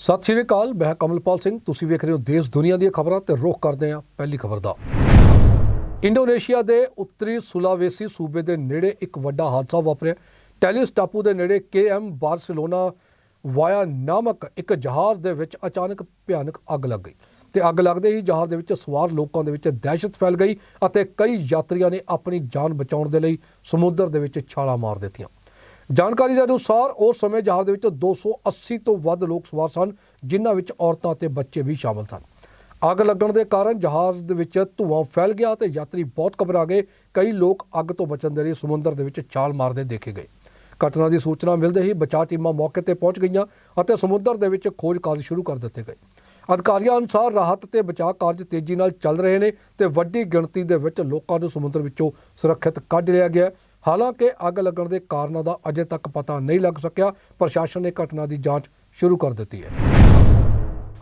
ਸਤਿ ਸ਼੍ਰੀ ਅਕਾਲ, ਮੈਂ ਕਮਲਪਾਲ ਸਿੰਘ। ਤੁਸੀਂ ਵੇਖ ਰਹੇ ਹੋ ਦੇਸ਼ ਦੁਨੀਆ ਦੀਆਂ ਖਬਰਾਂ ਤੇ ਰੁਖ ਕਰਦੇ ਹਾਂ ਪਹਿਲੀ ਖਬਰ ਦਾ। ਇੰਡੋਨੇਸ਼ੀਆ ਦੇ ਉੱਤਰੀ ਸੁਲਾਵੇਸੀ ਸੂਬੇ ਦੇ ਨੇੜੇ ਇੱਕ ਵੱਡਾ ਹਾਦਸਾ ਵਾਪਰਿਆ। ਟੈਲਿਸ ਟਾਪੂ ਦੇ ਨੇੜੇ ਕੇਐਮ ਬਾਰਸੀਲੋਨਾ ਵਾਇਆ ਨਾਮਕ ਇੱਕ ਜਹਾਜ਼ ਦੇ ਵਿੱਚ ਅਚਾਨਕ ਭਿਆਨਕ ਅੱਗ ਲੱਗ ਗਈ ਤੇ ਅੱਗ ਲੱਗਦੇ ਹੀ ਜਹਾਜ਼ ਦੇ ਵਿੱਚ ਸਵਾਰ ਲੋਕਾਂ ਦੇ ਵਿੱਚ ਦਹਿਸ਼ਤ ਫੈਲ ਗਈ ਅਤੇ ਕਈ ਯਾਤਰੀਆਂ ਨੇ ਆਪਣੀ ਜਾਨ ਬਚਾਉਣ ਦੇ ਲਈ ਸਮੁੰਦਰ ਦੇ ਵਿੱਚ ਛਾਲਾਂ ਮਾਰ ਦਿੱਤੀਆਂ। ਜਾਣਕਾਰੀ ਦੇ ਅਨੁਸਾਰ ਉਸ ਸਮੇਂ ਜਹਾਜ਼ ਦੇ ਵਿੱਚ 280 ਤੋਂ ਵੱਧ ਲੋਕ ਸਵਾਰ ਸਨ, ਜਿਨ੍ਹਾਂ ਵਿੱਚ ਔਰਤਾਂ ਅਤੇ ਬੱਚੇ ਵੀ ਸ਼ਾਮਲ ਸਨ। ਅੱਗ ਲੱਗਣ ਦੇ ਕਾਰਨ ਜਹਾਜ਼ ਦੇ ਵਿੱਚ ਧੂਆਂ ਫੈਲ ਗਿਆ ਤੇ ਯਾਤਰੀ ਬਹੁਤ ਘਬਰਾ ਗਏ। ਕਈ ਲੋਕ ਅੱਗ ਤੋਂ ਬਚਣ ਦੇ ਲਈ ਸਮੁੰਦਰ ਦੇ ਵਿੱਚ ਛਾਲ ਮਾਰਦੇ ਦੇਖੇ ਗਏ। ਘਟਨਾ ਦੀ ਸੂਚਨਾ ਮਿਲਦੇ ਹੀ ਬਚਾਅ ਟੀਮਾਂ ਮੌਕੇ ਤੇ ਪਹੁੰਚ ਗਈਆਂ ਅਤੇ ਸਮੁੰਦਰ ਦੇ ਵਿੱਚ ਖੋਜ ਕਾਰਜ ਸ਼ੁਰੂ ਕਰ ਦਿੱਤੇ ਗਏ। ਅਧਿਕਾਰੀਆਂ ਅਨੁਸਾਰ ਰਾਹਤ ਤੇ ਬਚਾਅ ਕਾਰਜ ਤੇਜ਼ੀ ਨਾਲ ਚੱਲ ਰਹੇ ਨੇ ਤੇ ਵੱਡੀ ਗਿਣਤੀ ਦੇ ਵਿੱਚ ਲੋਕਾਂ ਨੂੰ ਸਮੁੰਦਰ ਵਿੱਚੋਂ ਸੁਰੱਖਿਅਤ ਕੱਢ ਲਿਆ ਗਿਆ ਹਾਲਾਂਕਿ ਅੱਗ ਲੱਗਣ ਦੇ ਕਾਰਨਾਂ ਦਾ ਅਜੇ ਤੱਕ ਪਤਾ ਨਹੀਂ ਲੱਗ ਸਕਿਆ, ਪ੍ਰਸ਼ਾਸਨ ਨੇ ਘਟਨਾ ਦੀ ਜਾਂਚ ਸ਼ੁਰੂ ਕਰ ਦਿੱਤੀ ਹੈ।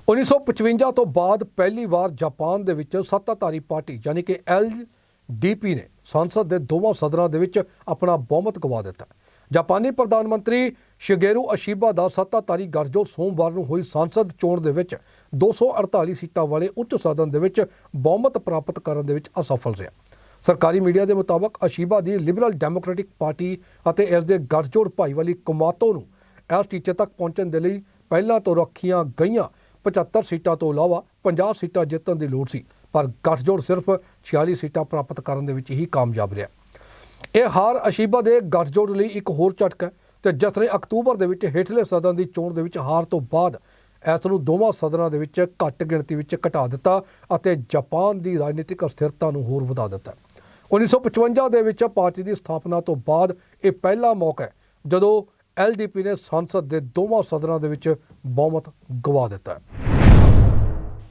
1955 ਤੋਂ ਬਾਅਦ ਪਹਿਲੀ ਵਾਰ ਜਾਪਾਨ ਦੇ ਵਿੱਚ ਸੱਤਾਧਾਰੀ ਪਾਰਟੀ ਯਾਨੀ ਕਿ ਐਲਡੀਪੀ ਨੇ ਸੰਸਦ ਦੇ ਦੋਵਾਂ ਸਦਨਾਂ ਦੇ ਵਿੱਚ ਆਪਣਾ ਬਹੁਮਤ ਗਵਾ ਦਿੱਤਾ। ਜਾਪਾਨੀ ਪ੍ਰਧਾਨ ਮੰਤਰੀ ਸ਼ਿਗੇਰੂ ਅਸ਼ੀਬਾ ਦਾ ਸੱਤਾਧਾਰੀ ਗਰਜੋ ਸੋਮਵਾਰ ਨੂੰ ਹੋਈ ਸੰਸਦ ਚੋਣ ਦੇ ਵਿੱਚ 248 ਸੀਟਾਂ ਵਾਲੇ ਉੱਚ ਸਦਨ ਦੇ ਵਿੱਚ ਬਹੁਮਤ ਪ੍ਰਾਪਤ ਕਰਨ ਦੇ ਵਿੱਚ ਅਸਫਲ ਰਿਹਾ। ਸਰਕਾਰੀ ਮੀਡੀਆ ਦੇ ਮੁਤਾਬਕ ਅਸ਼ੀਬਾ ਦੀ ਲਿਬਰਲ ਡੈਮੋਕ੍ਰੈਟਿਕ ਪਾਰਟੀ ਅਤੇ ਇਸ ਦੇ ਗਠਜੋੜ ਭਾਈਵਾਲੀ ਕਮਾਤੋ ਨੂੰ ਇਸ ਟੀਚੇ ਤੱਕ ਪਹੁੰਚਣ ਦੇ ਲਈ ਪਹਿਲਾਂ ਤੋਂ ਰੱਖੀਆਂ ਗਈਆਂ 75 ਸੀਟਾਂ ਤੋਂ ਇਲਾਵਾ 50 ਸੀਟਾਂ ਜਿੱਤਣ ਦੀ ਲੋੜ ਸੀ, ਪਰ ਗੱਠਜੋੜ ਸਿਰਫ 46 ਸੀਟਾਂ ਪ੍ਰਾਪਤ ਕਰਨ ਦੇ ਵਿੱਚ ਹੀ ਕਾਮਯਾਬ ਰਿਹਾ। ਇਹ ਹਾਰ ਅਸ਼ੀਬਾ ਦੇ ਗੱਠਜੋੜ ਲਈ ਇੱਕ ਹੋਰ ਝਟਕਾ ਹੈ ਤੇ ਜਿਸ ਨੇ ਅਕਤੂਬਰ ਦੇ ਵਿੱਚ ਹੇਠਲੇ ਸਦਨ ਦੀ ਚੋਣ ਦੇ ਵਿੱਚ ਹਾਰ ਤੋਂ ਬਾਅਦ ਇਸ ਨੂੰ ਦੋਵਾਂ ਸਦਨਾਂ ਦੇ ਵਿੱਚ ਘੱਟ ਗਿਣਤੀ ਵਿੱਚ ਘਟਾ ਦਿੱਤਾ ਅਤੇ ਜਾਪਾਨ ਦੀ ਰਾਜਨੀਤਿਕ ਅਸਥਿਰਤਾ ਨੂੰ ਹੋਰ ਵਧਾ ਦਿੱਤਾ। 1955 ਦੇ ਵਿੱਚ ਪਾਰਟੀ ਦੀ ਸਥਾਪਨਾ ਤੋਂ ਬਾਅਦ ਇਹ ਪਹਿਲਾ ਮੌਕਾ ਹੈ, ਜਦੋਂ ਐਲਡੀਪੀ ਨੇ ਸੰਸਦ ਦੇ ਦੋਵਾਂ ਸਦਨਾਂ ਦੇ ਵਿੱਚ ਬਹੁਮਤ ਗਵਾ ਦਿੱਤਾ ਹੈ।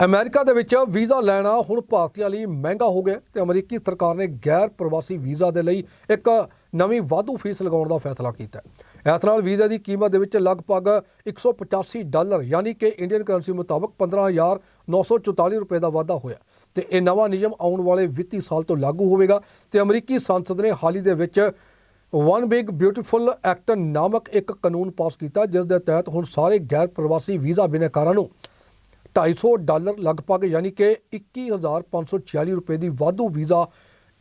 ਅਮਰੀਕਾ ਦੇ ਵਿੱਚ ਵੀਜ਼ਾ ਲੈਣਾ ਹੁਣ ਭਾਰਤੀਆਂ ਲਈ ਮਹਿੰਗਾ ਹੋ ਗਿਆ ਤੇ ਅਮਰੀਕੀ ਸਰਕਾਰ ਨੇ ਗੈਰ ਪ੍ਰਵਾਸੀ ਵੀਜ਼ਾ ਦੇ ਲਈ ਇੱਕ ਨਵੀਂ ਵਾਧੂ ਫੀਸ ਲਗਾਉਣ ਦਾ ਫੈਸਲਾ ਕੀਤਾ ਹੈ। ਇਸ ਨਾਲ ਵੀਜ਼ਾ ਦੀ ਕੀਮਤ ਦੇ ਵਿੱਚ ਲਗਭਗ 185 ਡਾਲਰ, ਯਾਨੀ ਕਿ ਇੰਡੀਅਨ ਕਰੰਸੀ ਮੁਤਾਬਕ 15944 ਰੁਪਏ ਦਾ ਵਾਧਾ ਹੋਇਆ। ਤੇ ਇਹ ਨਵਾਂ ਨਿਯਮ ਆਉਣ ਵਾਲੇ ਵਿੱਤੀ ਸਾਲ ਤੋਂ ਲਾਗੂ ਹੋਵੇਗਾ ਤੇ ਅਮਰੀਕੀ ਸੰਸਦ ਨੇ ਹਾਲ ਹੀ ਦੇ ਵਿੱਚ ਵਨ ਬਿਗ ਬਿਊਟੀਫੁਲ ਐਕਟ ਨਾਮਕ ਇੱਕ ਕਾਨੂੰਨ ਪਾਸ ਕੀਤਾ, ਜਿਸ ਦੇ ਤਹਿਤ ਹੁਣ ਸਾਰੇ ਗੈਰ ਪ੍ਰਵਾਸੀ ਵੀਜ਼ਾ ਬਿਨੇਕਾਰਾਂ ਨੂੰ 250 ਡਾਲਰ ਲਗਭਗ ਯਾਨੀ ਕਿ 21546 ਰੁਪਏ ਦੀ ਵਾਧੂ ਵੀਜ਼ਾ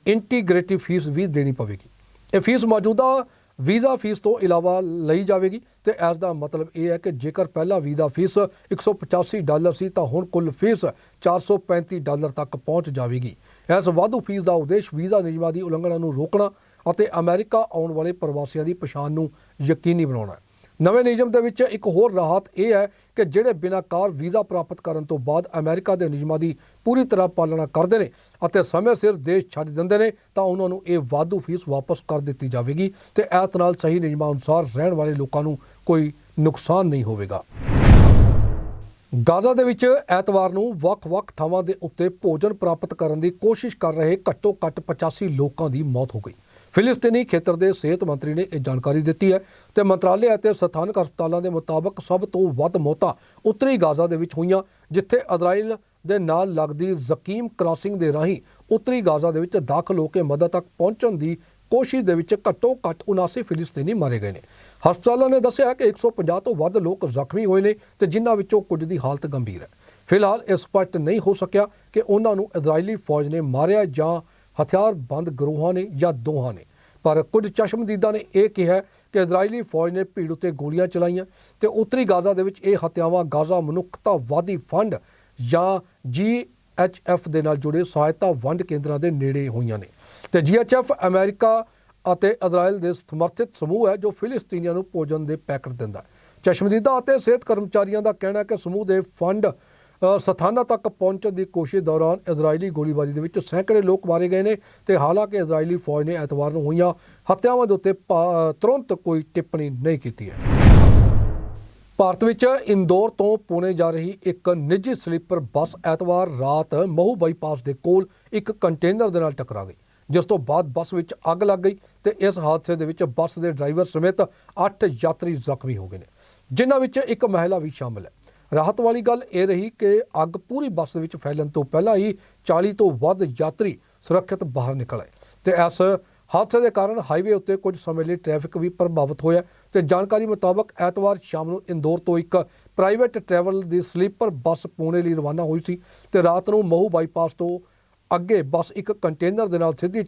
ਇੰਟੀਗ੍ਰੇਟਿਵ ਫੀਸ ਵੀ ਦੇਣੀ ਪਵੇਗੀ। ਇਹ ਫੀਸ ਮੌਜੂਦਾ ਵੀਜ਼ਾ ਫੀਸ ਤੋਂ ਇਲਾਵਾ ਲਈ ਜਾਵੇਗੀ ਤੇ ਇਸ ਦਾ ਮਤਲਬ ਇਹ ਹੈ ਕਿ ਜੇਕਰ ਪਹਿਲਾ ਵੀਜ਼ਾ ਫੀਸ 185 ਡਾਲਰ ਸੀ ਤਾਂ ਹੁਣ ਕੁੱਲ ਫੀਸ 435 ਡਾਲਰ ਤੱਕ ਪਹੁੰਚ ਜਾਵੇਗੀ। ਇਸ ਵਾਧੂ ਫੀਸ ਦਾ ਉਦੇਸ਼ ਵੀਜ਼ਾ ਨਿਯਮਾਂ ਦੀ ਉਲੰਘਣਾ ਨੂੰ ਰੋਕਣਾ ਅਤੇ ਅਮਰੀਕਾ ਆਉਣ ਵਾਲੇ ਪ੍ਰਵਾਸੀਆਂ ਦੀ ਪਛਾਣ ਨੂੰ ਯਕੀਨੀ ਬਣਾਉਣਾ ਹੈ। ਨਵੇਂ ਨਿਯਮ ਦੇ ਵਿੱਚ ਇੱਕ ਹੋਰ ਰਾਹਤ ਇਹ ਹੈ ਕਿ ਜਿਹੜੇ ਬਿਨਾਂ ਕਾਰ ਵੀਜ਼ਾ ਪ੍ਰਾਪਤ ਕਰਨ ਤੋਂ ਬਾਅਦ ਅਮਰੀਕਾ ਦੇ ਨਿਯਮਾਂ ਦੀ ਪੂਰੀ ਤਰ੍ਹਾਂ ਪਾਲਣਾ ਕਰਦੇ ਨੇ ਅਤੇ ਸਮੇਂ ਸਿਰ ਦੇਸ਼ ਛੱਡ ਦਿੰਦੇ ਨੇ, ਤਾਂ ਉਹਨਾਂ ਨੂੰ ਇਹ ਵਾਧੂ ਫੀਸ ਵਾਪਸ ਕਰ ਦਿੱਤੀ ਜਾਵੇਗੀ ਤੇ ਐਤ ਨਾਲ ਸਹੀ ਨਿਯਮਾਂ ਅਨੁਸਾਰ ਰਹਿਣ ਵਾਲੇ ਲੋਕਾਂ ਨੂੰ ਕੋਈ ਨੁਕਸਾਨ ਨਹੀਂ ਹੋਵੇਗਾ। ਗਾਜ਼ਾ ਦੇ ਵਿੱਚ ਐਤਵਾਰ ਨੂੰ ਵੱਖ-ਵੱਖ ਥਾਵਾਂ ਦੇ ਉੱਤੇ ਭੋਜਨ ਪ੍ਰਾਪਤ ਕਰਨ ਦੀ ਕੋਸ਼ਿਸ਼ ਕਰ ਰਹੇ ਘੱਟੋ-ਘੱਟ 85 ਲੋਕਾਂ ਦੀ ਮੌਤ ਹੋ ਗਈ। ਫਿਲਿਸਤੀਨੀ ਖੇਤਰ ਦੇ ਸਿਹਤ ਮੰਤਰੀ ਨੇ ਇਹ ਜਾਣਕਾਰੀ ਦਿੱਤੀ ਹੈ ਤੇ ਮੰਤਰਾਲੇ ਅਤੇ ਸਥਾਨਕ ਹਸਪਤਾਲਾਂ ਦੇ ਮੁਤਾਬਕ ਸਭ ਤੋਂ ਵੱਧ ਮੌਤਾਂ ਉੱਤਰੀ ਗਾਜ਼ਾ ਦੇ ਵਿੱਚ ਹੋਈਆਂ, ਜਿੱਥੇ ਇਜ਼ਰਾਈਲ ਦੇ ਨਾਲ ਲੱਗਦੀ ਜ਼ਕੀਮ ਕ੍ਰਾਸਿੰਗ ਦੇ ਰਾਹੀਂ ਉੱਤਰੀ ਗਾਜ਼ਾ ਦੇ ਵਿੱਚ ਦਾਖਲ ਹੋ ਕੇ ਮਦਦ ਤੱਕ ਪਹੁੰਚਣ ਦੀ ਕੋਸ਼ਿਸ਼ ਦੇ ਵਿੱਚ ਘੱਟੋ ਘੱਟ 79 ਫਿਲਿਸਤੀਨੀ ਮਾਰੇ ਗਏ ਨੇ। ਹਸਪਤਾਲਾਂ ਨੇ ਦੱਸਿਆ ਕਿ 150 ਤੋਂ ਵੱਧ ਲੋਕ ਜ਼ਖਮੀ ਹੋਏ ਨੇ ਤੇ ਜਿਨ੍ਹਾਂ ਵਿੱਚੋਂ ਕੁਝ ਦੀ ਹਾਲਤ ਗੰਭੀਰ ਹੈ। ਫਿਲਹਾਲ ਇਹ ਸਪਸ਼ਟ ਨਹੀਂ ਹੋ ਸਕਿਆ ਕਿ ਉਹਨਾਂ ਨੂੰ ਇਜ਼ਰਾਈਲੀ ਫੌਜ ਨੇ ਮਾਰਿਆ ਜਾਂ ਹਥਿਆਰਬੰਦ ਗਰੋਹਾਂ ਨੇ ਜਾਂ ਦੋਹਾਂ ਨੇ। ਪਰ ਕੁਝ ਚਸ਼ਮਦੀਦਾਂ ਨੇ ਇਹ ਕਿਹਾ ਕਿ ਇਜ਼ਰਾਈਲੀ ਫੌਜ ਨੇ ਭੀੜ ਉੱਤੇ ਗੋਲੀਆਂ ਚਲਾਈਆਂ ਤੇ ਉੱਤਰੀ ਗਾਜ਼ਾ ਦੇ ਵਿੱਚ ਇਹ ਹੱਤਿਆਵਾਂ ਗਾਜ਼ਾ ਮਨੁੱਖਤਾਵਾਦੀ ਫੰਡ ਜਾਂ ਜੀਐਚਐਫ ਦੇ ਨਾਲ ਜੁੜੇ ਸਹਾਇਤਾ ਵੰਡ ਕੇਂਦਰਾਂ ਦੇ ਨੇੜੇ ਹੋਈਆਂ ਨੇ। ਤੇ ਜੀਐਚਐਫ ਅਮਰੀਕਾ ਅਤੇ ਇਜ਼ਰਾਈਲ ਦੇ ਸਮਰਥਿਤ ਸਮੂਹ ਹੈ ਜੋ ਫਿਲਿਸਤੀਨੀਆਂ ਨੂੰ ਭੋਜਨ ਦੇ ਪੈਕਟ ਦਿੰਦਾ ਹੈ। ਚਸ਼ਮਦੀਦਾ ਅਤੇ ਸਿਹਤ ਕਰਮਚਾਰੀਆਂ ਦਾ ਕਹਿਣਾ ਹੈ ਕਿ ਸਮੂਹ ਦੇ ਫੰਡ ਸਥਾਨਾਂ ਤੱਕ ਪਹੁੰਚਣ ਦੀ ਕੋਸ਼ਿਸ਼ ਦੌਰਾਨ ਇਜ਼ਰਾਈਲੀ ਗੋਲੀਬਾਰੀ ਦੇ ਵਿੱਚ ਸੈਂਕੜੇ ਲੋਕ ਮਾਰੇ ਗਏ ਨੇ ਤੇ ਹਾਲਾਂਕਿ ਇਜ਼ਰਾਈਲੀ ਫੌਜ ਨੇ ਐਤਵਾਰ ਨੂੰ ਹੋਈਆਂ ਹੱਤਿਆਵਾਂ ਦੇ ਉੱਤੇ ਭਾ- ਤੁਰੰਤ ਕੋਈ ਟਿੱਪਣੀ ਨਹੀਂ ਕੀਤੀ ਹੈ। ਭਾਰਤ ਵਿੱਚ ਇੰਦੌਰ ਤੋਂ ਪੁਣੇ ਜਾ ਰਹੀ ਇੱਕ ਨਿੱਜੀ ਸਲੀਪਰ ਬੱਸ ਐਤਵਾਰ ਰਾਤ ਮਹੂ ਬਾਈਪਾਸ ਦੇ ਕੋਲ ਇੱਕ ਕੰਟੇਨਰ ਦੇ ਨਾਲ ਟਕਰਾ ਗਈ, ਜਿਸ ਤੋਂ ਬਾਅਦ ਬੱਸ ਵਿੱਚ ਅੱਗ ਲੱਗ ਗਈ ਤੇ ਇਸ ਹਾਦਸੇ ਦੇ ਵਿੱਚ ਬੱਸ ਦੇ ਡਰਾਈਵਰ ਸਮੇਤ 8 ਯਾਤਰੀ ਜ਼ਖਮੀ ਹੋ ਗਏ ਨੇ, ਜਿਨ੍ਹਾਂ ਵਿੱਚ ਇੱਕ ਮਹਿਲਾ ਵੀ ਸ਼ਾਮਲ ਹੈ। ਰਾਹਤ ਵਾਲੀ ਗੱਲ ਇਹ ਰਹੀ ਕਿ ਅੱਗ ਪੂਰੀ ਬੱਸ ਦੇ ਵਿੱਚ ਫੈਲਣ ਤੋਂ ਪਹਿਲਾਂ ਹੀ 40 ਤੋਂ ਵੱਧ ਯਾਤਰੀ ਸੁਰੱਖਿਅਤ ਬਾਹਰ ਨਿਕਲ ਆਏ ਤੇ ਇਸ ਹਾਦਸੇ ਦੇ ਕਾਰਨ ਹਾਈਵੇ ਉੱਤੇ ਕੁਝ ਸਮੇਂ ਲਈ ਟ੍ਰੈਫਿਕ ਵੀ ਪ੍ਰਭਾਵਿਤ ਹੋਇਆ ਤੇ ਜਾਣਕਾਰੀ ਮੁਤਾਬਕ ਐਤਵਾਰ ਸ਼ਾਮ ਨੂੰ ਇੰਦੌਰ ਤੋਂ ਇੱਕ ਪ੍ਰਾਈਵੇਟ ਟਰੈਵਲ ਦੀ ਸਲੀਪਰ ਬੱਸ ਪੁਣੇ ਲਈ ਰਵਾਨਾ ਹੋਈ ਸੀ ਤੇ ਰਾਤ ਨੂੰ ਮਹੂ ਬਾਈਪਾਸ ਤੋਂ ਅੱਗੇ ਬੱਸ ਇੱਕ ਕੰਟੇਨਰ ਦੇ ਨਾਲ ਸਿੱਧੀ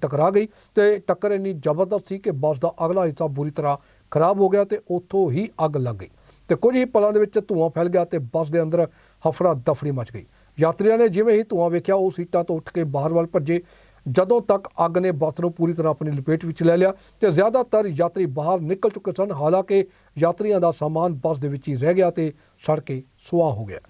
ਟਕਰਾ ਗਈ ਤੇ ਟੱਕਰ ਇੰਨੀ ਜ਼ਬਰਦਸਤ ਸੀ ਕਿ ਬੱਸ ਦਾ ਅਗਲਾ ਹਿੱਸਾ ਬੁਰੀ ਤਰ੍ਹਾਂ ਖਰਾਬ ਹੋ ਗਿਆ ਤੇ ਉੱਥੋਂ ਹੀ ਅੱਗ ਲੱਗ ਗਈ ਤੇ ਕੁਝ ਹੀ ਪਲਾਂ ਦੇ ਵਿੱਚ ਧੂੰਆਂ ਫੈਲ ਗਿਆ ਤੇ ਬੱਸ ਦੇ ਅੰਦਰ ਹਫੜਾ ਦਫੜੀ ਮਚ ਗਈ। ਯਾਤਰੀਆਂ ਨੇ ਜਿਵੇਂ ਹੀ ਧੂੰਆਂ ਵੇਖਿਆ, ਉਹ ਸੀਟਾਂ ਤੋਂ ਉੱਠ ਕੇ ਬਾਹਰ ਵੱਲ ਭੱਜੇ ਜਦੋਂ ਤੱਕ ਅੱਗ ਨੇ ਬੱਸ ਨੂੰ ਪੂਰੀ ਤਰ੍ਹਾਂ ਆਪਣੀ ਲਪੇਟ ਵਿੱਚ ਲੈ ਲਿਆ ਤੇ ਜ਼ਿਆਦਾਤਰ ਯਾਤਰੀ ਬਾਹਰ ਨਿਕਲ ਚੁੱਕੇ ਸਨ, ਹਾਲਾਂਕਿ ਯਾਤਰੀਆਂ ਦਾ ਸਾਮਾਨ ਬੱਸ ਦੇ ਵਿੱਚ ਹੀ ਰਹਿ ਗਿਆ ਤੇ ਸੜ ਕੇ ਸੁਆਹ ਹੋ ਗਿਆ।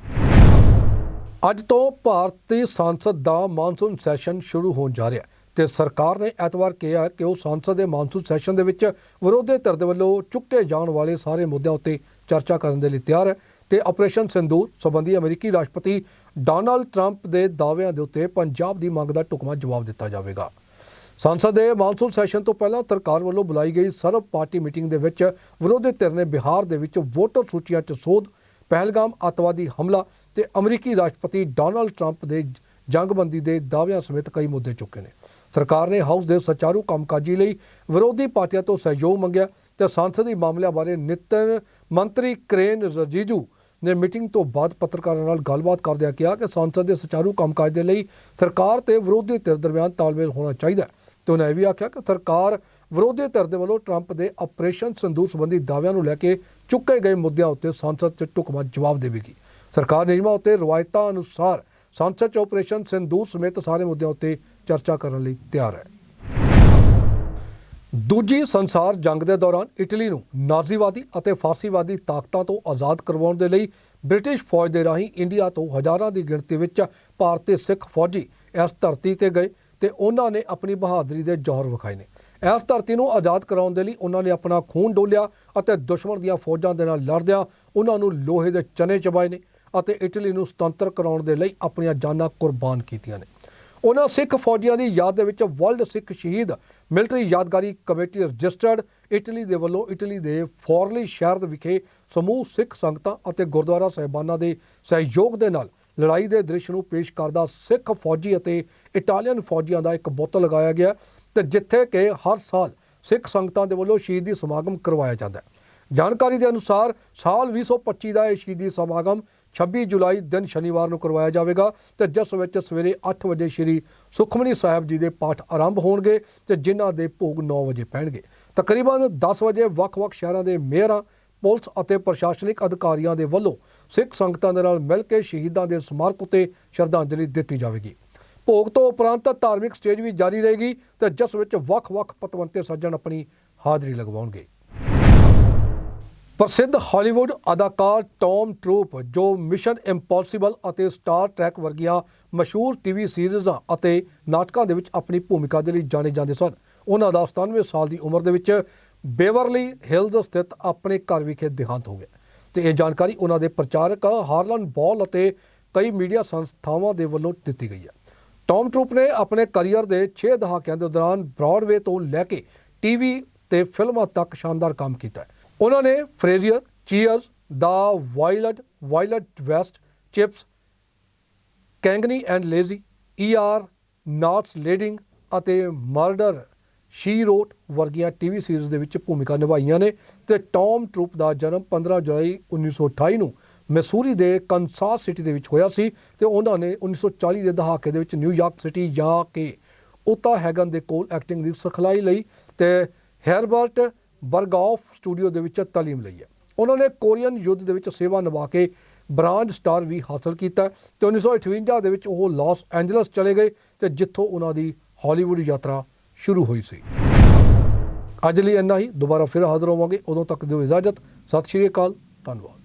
ਅੱਜ ਤੋਂ ਭਾਰਤੀ ਸੰਸਦ ਦਾ ਮਾਨਸੂਨ ਸੈਸ਼ਨ ਸ਼ੁਰੂ ਹੋਣ ਜਾ ਰਿਹਾ ਹੈ ਤੇ ਸਰਕਾਰ ਨੇ ਐਤਵਾਰ ਕਿਹਾ ਕਿ ਉਹ ਸੰਸਦ ਦੇ ਮਾਨਸੂਨ ਸੈਸ਼ਨ ਦੇ ਵਿੱਚ ਵਿਰੋਧੀ ਧਿਰ ਦੇ ਵੱਲੋਂ ਚੁੱਕੇ ਜਾਣ ਵਾਲੇ ਸਾਰੇ ਮੁੱਦਿਆਂ ਉੱਤੇ ਚਰਚਾ ਕਰਨ ਦੇ ਲਈ ਤਿਆਰ ਹੈ। ਤੇ ਆਪਰੇਸ਼ਨ ਸਿੰਧੂ ਸੰਬੰਧੀ ਅਮਰੀਕੀ ਰਾਸ਼ਟਰਪਤੀ ਡੋਨਾਲਡ ਟਰੰਪ ਦੇ ਦਾਅਵਿਆਂ ਦੇ ਉੱਤੇ ਪੰਜਾਬ ਦੀ ਮੰਗ ਦਾ ਢੁਕਵਾਂ ਜਵਾਬ ਦਿੱਤਾ ਜਾਵੇਗਾ। ਸੰਸਦ ਦੇ ਮਾਨਸੂਨ ਸੈਸ਼ਨ ਤੋਂ ਪਹਿਲਾਂ ਸਰਕਾਰ ਵੱਲੋਂ ਬੁਲਾਈ ਗਈ ਸਰਵ ਪਾਰਟੀ ਮੀਟਿੰਗ ਦੇ ਵਿੱਚ ਵਿਰੋਧੀ ਧਿਰ ਨੇ ਬਿਹਾਰ ਦੇ ਵਿੱਚ ਵੋਟਰ ਸੂਚੀਆਂ 'ਚ ਸੋਧ, ਪਹਿਲਗਾਮ ਅੱਤਵਾਦੀ ਹਮਲਾ ਤੇ ਅਮਰੀਕੀ ਰਾਸ਼ਟਰਪਤੀ ਡੋਨਾਲਡ ਟਰੰਪ ਦੇ ਜੰਗਬੰਦੀ ਦੇ ਦਾਅਵਿਆਂ ਸਮੇਤ ਕਈ ਮੁੱਦੇ ਚੁੱਕੇ ਨੇ। ਸਰਕਾਰ ਨੇ ਹਾਊਸ ਦੇ ਸੁਚਾਰੂ ਕੰਮਕਾਜੀ ਲਈ ਵਿਰੋਧੀ ਪਾਰਟੀਆਂ ਤੋਂ ਸਹਿਯੋਗ ਮੰਗਿਆ। ਤੇ ਸੰਸਦੀ ਮਾਮਲਿਆਂ ਬਾਰੇ ਨਿਤਨ ਮੰਤਰੀ ਕਰੇਨ ਰਜੀਜੂ ਨੇ ਮੀਟਿੰਗ ਤੋਂ ਬਾਅਦ ਪੱਤਰਕਾਰਾਂ ਨਾਲ ਗੱਲਬਾਤ ਕਰਦਿਆਂ ਕਿਹਾ ਕਿ ਸੰਸਦ ਦੇ ਸੁਚਾਰੂ ਕੰਮਕਾਜ ਦੇ ਲਈ ਸਰਕਾਰ ਤੇ ਵਿਰੋਧੀ ਧਿਰ ਦਰਮਿਆਨ ਤਾਲਮੇਲ ਹੋਣਾ ਚਾਹੀਦਾ ਹੈ। ਤੇ ਉਹਨਾਂ ਇਹ ਵੀ ਆਖਿਆ ਕਿ ਸਰਕਾਰ ਵਿਰੋਧੀ ਧਿਰ ਦੇ ਵੱਲੋਂ ਟਰੰਪ ਦੇ ਆਪਰੇਸ਼ਨ ਸੰਦੂਰ ਸੰਬੰਧੀ ਦਾਅਵਿਆਂ ਨੂੰ ਲੈ ਕੇ ਚੁੱਕੇ ਗਏ ਮੁੱਦਿਆਂ ਉੱਤੇ ਸੰਸਦ 'ਚ ਢੁਕਵਾਂ ਜਵਾਬ ਦੇਵੇਗੀ। ਸਰਕਾਰ ਨਿਯਮਾਂ ਉੱਤੇ ਰਵਾਇਤਾਂ ਅਨੁਸਾਰ ਸੰਸਦ 'ਚ ਆਪਰੇਸ਼ਨ ਸਿੰਦੂਰ ਸਮੇਤ ਸਾਰੇ ਮੁੱਦਿਆਂ ਉੱਤੇ ਚਰਚਾ ਕਰਨ ਲਈ ਤਿਆਰ ਹੈ। ਦੂਜੀ ਸੰਸਾਰ ਜੰਗ ਦੇ ਦੌਰਾਨ ਇਟਲੀ ਨੂੰ ਨਾਜ਼ੀਵਾਦੀ ਅਤੇ ਫਾਸੀਵਾਦੀ ਤਾਕਤਾਂ ਤੋਂ ਆਜ਼ਾਦ ਕਰਵਾਉਣ ਦੇ ਲਈ ਬ੍ਰਿਟਿਸ਼ ਫੌਜ ਦੇ ਰਾਹੀਂ ਇੰਡੀਆ ਤੋਂ ਹਜ਼ਾਰਾਂ ਦੀ ਗਿਣਤੀ ਵਿੱਚ ਭਾਰਤੀ ਸਿੱਖ ਫੌਜੀ ਇਸ ਧਰਤੀ ਤੇ ਗਏ ਤੇ ਉਹਨਾਂ ਨੇ ਆਪਣੀ ਬਹਾਦਰੀ ਦੇ ਜੌਹਰ ਵਿਖਾਏ ਨੇ। ਇਸ ਧਰਤੀ ਨੂੰ ਆਜ਼ਾਦ ਕਰਾਉਣ ਦੇ ਲਈ ਉਹਨਾਂ ਨੇ ਆਪਣਾ ਖੂਨ ਡੋਲਿਆ ਅਤੇ ਦੁਸ਼ਮਣ ਦੀਆਂ ਫੌਜਾਂ ਦੇ ਨਾਲ ਲੜਦਿਆਂ ਉਹਨਾਂ ਨੂੰ ਲੋਹੇ ਦੇ ਚਨੇ ਚਬਾਏ ਨੇ ਅਤੇ ਇਟਲੀ ਨੂੰ ਸੁਤੰਤਰ ਕਰਾਉਣ ਦੇ ਲਈ ਆਪਣੀਆਂ ਜਾਨਾਂ ਕੁਰਬਾਨ ਕੀਤੀਆਂ ਨੇ। ਉਹਨਾਂ ਸਿੱਖ ਫੌਜੀਆਂ ਦੀ ਯਾਦ ਦੇ ਵਿੱਚ ਵਰਲਡ ਸਿੱਖ ਸ਼ਹੀਦ ਮਿਲਟਰੀ ਯਾਦਗਾਰੀ ਕਮੇਟੀ ਰਜਿਸਟਰਡ ਇਟਲੀ ਦੇ ਵੱਲੋਂ ਇਟਲੀ ਦੇ ਫੋਰਲੀ ਸ਼ਹਿਰ ਵਿਖੇ ਸਮੂਹ ਸਿੱਖ ਸੰਗਤਾਂ ਅਤੇ ਗੁਰਦੁਆਰਾ ਸਾਹਿਬਾਨਾਂ ਦੇ ਸਹਿਯੋਗ ਦੇ ਨਾਲ ਲੜਾਈ ਦੇ ਦ੍ਰਿਸ਼ ਨੂੰ ਪੇਸ਼ ਕਰਦਾ ਸਿੱਖ ਫੌਜੀ ਅਤੇ ਇਟਾਲੀਅਨ ਫੌਜੀਆਂ ਦਾ ਇੱਕ ਬੁੱਤ ਲਗਾਇਆ ਗਿਆ ਤੇ ਜਿੱਥੇ ਕਿ ਹਰ ਸਾਲ ਸਿੱਖ ਸੰਗਤਾਂ ਦੇ ਵੱਲੋਂ ਸ਼ਹੀਦੀ ਸਮਾਗਮ ਕਰਵਾਇਆ ਜਾਂਦਾ ਹੈ। ਜਾਣਕਾਰੀ ਦੇ ਅਨੁਸਾਰ ਸਾਲ 2025 ਦਾ ਇਹ ਸ਼ਹੀਦੀ ਸਮਾਗਮ 26 ਜੁਲਾਈ ਦਿਨ ਸ਼ਨੀਵਾਰ ਨੂੰ ਕਰਵਾਇਆ ਜਾਵੇਗਾ ਤੇ ਜਿਸ ਵਿੱਚ ਸਵੇਰੇ 8 ਵਜੇ ਸ੍ਰੀ ਸੁਖਮਨੀ ਸਾਹਿਬ ਜੀ ਦੇ ਪਾਠ ਆਰੰਭ ਹੋਣਗੇ ਤੇ ਜਿਨ੍ਹਾਂ ਦੇ ਭੋਗ 9 ਵਜੇ ਪੈਣਗੇ। ਤਕਰੀਬਨ 10 ਵਜੇ ਵੱਖ-ਵੱਖ ਸ਼ਹਿਰਾਂ ਦੇ ਮੇਅਰਾਂ, ਪੁਲਿਸ ਅਤੇ ਪ੍ਰਸ਼ਾਸਨਿਕ ਅਧਿਕਾਰੀਆਂ ਦੇ ਵੱਲੋਂ ਸਿੱਖ ਸੰਗਤਾਂ ਦੇ ਨਾਲ ਮਿਲ ਕੇ ਸ਼ਹੀਦਾਂ ਦੇ ਸਮਾਰਕ ਉਤੇ ਸ਼ਰਧਾਂਜਲੀ ਦਿੱਤੀ ਜਾਵੇਗੀ। ਭੋਗ ਤੋਂ ਉਪਰੰਤ ਧਾਰਮਿਕ ਸਟੇਜ ਵੀ ਜਾਰੀ ਰਹੇਗੀ ਤੇ ਜਿਸ ਵਿੱਚ ਵੱਖ-ਵੱਖ ਪਤਵੰਤੇ ਸੱਜਣ ਆਪਣੀ ਹਾਜ਼ਰੀ ਲਗਵਾਉਣਗੇ। ਪ੍ਰਸਿੱਧ ਹਾਲੀਵੁੱਡ ਅਦਾਕਾਰ ਟੌਮ ਟਰੂਪ, ਜੋ ਮਿਸ਼ਨ ਇੰਪੋਸੀਬਲ ਅਤੇ ਸਟਾਰ ਟਰੈਕ ਵਰਗੀਆਂ ਮਸ਼ਹੂਰ ਟੀਵੀ ਸੀਰੀਜ਼ਾਂ ਅਤੇ ਨਾਟਕਾਂ ਦੇ ਵਿੱਚ ਆਪਣੀ ਭੂਮਿਕਾ ਦੇ ਲਈ ਜਾਣੇ ਜਾਂਦੇ ਸਨ। ਉਹਨਾਂ ਦਾ 97 ਸਾਲ ਦੀ ਉਮਰ ਦੇ ਵਿੱਚ ਬੇਵਰਲੀ ਹਿਲਜ਼ ਸਥਿਤ ਆਪਣੇ ਘਰ ਵਿਖੇ ਦੇਹਾਂਤ ਹੋ ਗਿਆ। ਤੇ ਇਹ ਜਾਣਕਾਰੀ ਉਹਨਾਂ ਦੇ ਪ੍ਰਚਾਰਕ ਹਾਰਲਨ ਬॉल ਅਤੇ ਕਈ ਮੀਡੀਆ ਸੰਸਥਾਵਾਂ ਦੇ ਵੱਲੋਂ ਦਿੱਤੀ ਗਈ ਹੈ। ਟੌਮ ਟਰੂਪ ਨੇ ਆਪਣੇ ਕੈਰੀਅਰ ਦੇ 6 ਦਹਾਕਿਆਂ ਦੇ ਦੌਰਾਨ ਬ੍ਰਾਡਵੇ ਤੋਂ ਲੈ ਕੇ ਟੀਵੀ ਤੇ ਫਿਲਮਾਂ ਤੱਕ ਸ਼ਾਨਦਾਰ ਕੰਮ ਕੀਤਾ ਹੈ। ਉਹਨਾਂ ਨੇ Frasier Cheers the Wild Wild West, CHiPs, Cagney and Lacey, E R, Knots, Landing ਅਤੇ ਮਰਡਰ, ਸ਼ੀ ਰੋਟ ਵਰਗੀਆਂ ਟੀਵੀ ਸੀਰੀਜ਼ ਦੇ ਵਿੱਚ ਭੂਮਿਕਾ ਨਿਭਾਈਆਂ ਨੇ ਤੇ ਟੌਮ ਟਰੂਪ ਦਾ ਜਨਮ 15 ਜੁਲਾਈ 1928 ਨੂੰ ਮੈਸੂਰੀ ਦੇ ਕੰਸਾਸ ਸਿਟੀ ਦੇ ਵਿੱਚ ਹੋਇਆ ਸੀ ਤੇ ਉਹਨਾਂ ਨੇ 1940 ਦੇ ਦਹਾਕੇ ਦੇ ਵਿੱਚ ਨਿਊਯਾਰਕ ਸਿਟੀ ਜਾ ਕੇ ਉਤਾ ਹੈਗਨ ਦੇ ਕੋਲ ਐਕਟਿੰਗ ਦੀ ਸਿਖਲਾਈ ਲਈ ਤੇ ਹੈਰਬਰਟ ਬਰਗਾਫ ਸਟੂਡੀਓ ਦੇ ਵਿੱਚ ਤਾਲੀਮ ਲਈ ਹੈ। ਉਹਨਾਂ ਨੇ ਕੋਰੀਅਨ ਯੁੱਧ ਦੇ ਵਿੱਚ ਸੇਵਾ ਨਿਭਾ ਕੇ ਬ੍ਰਾਂਜ ਸਟਾਰ ਵੀ ਹਾਸਲ ਕੀਤਾ ਤੇ 1958 ਦੇ ਵਿੱਚ ਉਹ ਲਾਸ ਐਂਜਲਸ ਚਲੇ ਗਏ ਤੇ ਜਿੱਥੋਂ ਉਹਨਾਂ ਦੀ ਹਾਲੀਵੁੱਡ ਯਾਤਰਾ ਸ਼ੁਰੂ ਹੋਈ ਸੀ। ਅੱਜ ਲਈ ਇੰਨਾ ਹੀ। ਦੁਬਾਰਾ ਫਿਰ ਹਾਜ਼ਰ ਹੋਵਾਂਗੇ। ਉਦੋਂ ਤੱਕ ਦਿਓ ਇਜਾਜ਼ਤ। ਸਤਿ ਸ਼੍ਰੀ ਅਕਾਲ। ਧੰਨਵਾਦ।